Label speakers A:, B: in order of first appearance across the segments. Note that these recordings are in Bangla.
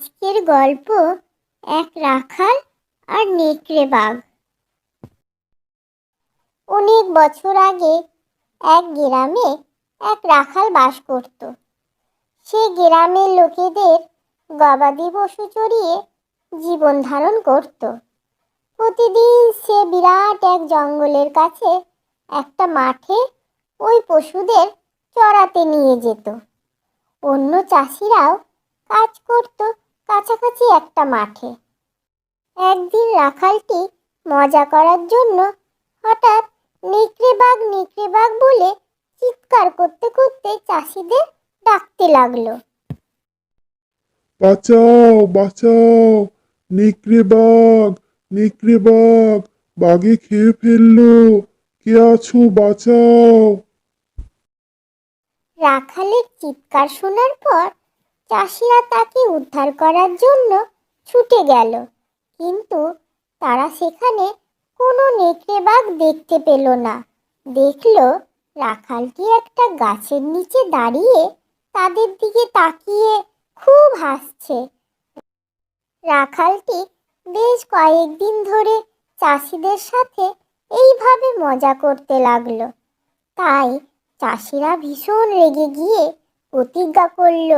A: আজকের গল্প এক রাখাল আর নেকড়ে বাঘ। অনেক বছর আগে এক গ্রামে এক রাখাল বাস করত। সে গ্রামের লোকেদের গবাদি পশু চড়িয়ে জীবন ধারণ করত। প্রতিদিন সে বিরাট এক জঙ্গলের কাছে একটা মাঠে ওই পশুদের চড়াতে নিয়ে যেত। অন্য চাষিরাও কাজ করত কাছাকাছি একটা মাঠে। একদিন রাখালটি মজা করার জন্য হঠাৎ নেকড়ে বাঘ নেকড়ে বাঘ বলে চিৎকার করতে করতে চাষিদের ডাকতে লাগল।
B: বাঁচাও বাঁচাও নেকড়ে বাঘ নেকড়ে বাঘ বাঘে খেয়ে ফেলল। কে আছো বাঁচাও।
A: রাখালের চিৎকার শোনার পর চাষিরা তাকে উদ্ধার করার জন্য ছুটে গেল। কিন্তু তারা সেখানে কোনো নেকড়ে বাঘ দেখতে পেল না। দেখল রাখালটি একটা গাছের নিচে দাঁড়িয়ে তাদের দিকে তাকিয়ে খুব হাসছে। রাখালটি বেশ কয়েকদিন ধরে চাষিদের সাথে এইভাবে মজা করতে লাগল। তাই চাষিরা ভীষণ রেগে গিয়ে প্রতিজ্ঞা করল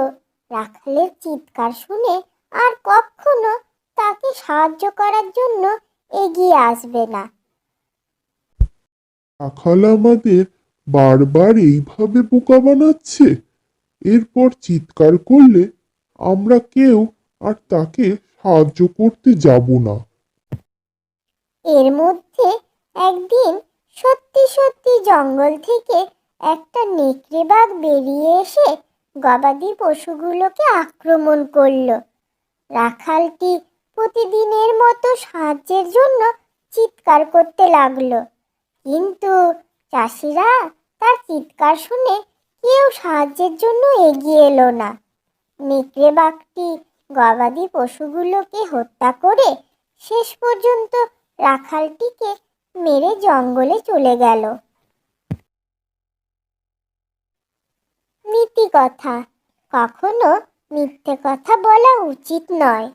A: রাখালের চিৎকার শুনে আর কখনো তাকে সাহায্য করার জন্য এগিয়ে আসবে না।
B: রাখাল আমাদের বারবার এইভাবে বোকা বানাচ্ছে। এরপর চিৎকার করলে আমরা কেউ আর তাকে সাহায্য করতে যাব না।
A: এর মধ্যে একদিন সত্যি সত্যি জঙ্গল থেকে একটা নেকড়ে বাঘ বেরিয়ে এসে গবাদি পশুগুলোকে আক্রমণ করল। রাখালটি প্রতিদিনের মতো সাহায্যের জন্য চিৎকার করতে লাগল। কিন্তু চাষিরা তার চিৎকার শুনে কেউ সাহায্যের জন্য এগিয়ে এলো না। নেকড়ে বাঘটি গবাদি পশুগুলোকে হত্যা করে শেষ পর্যন্ত রাখালটিকে মেরে জঙ্গলে চলে গেল। নীতি কথা। কখনো মিথ্যে কথা বলা উচিত নয়।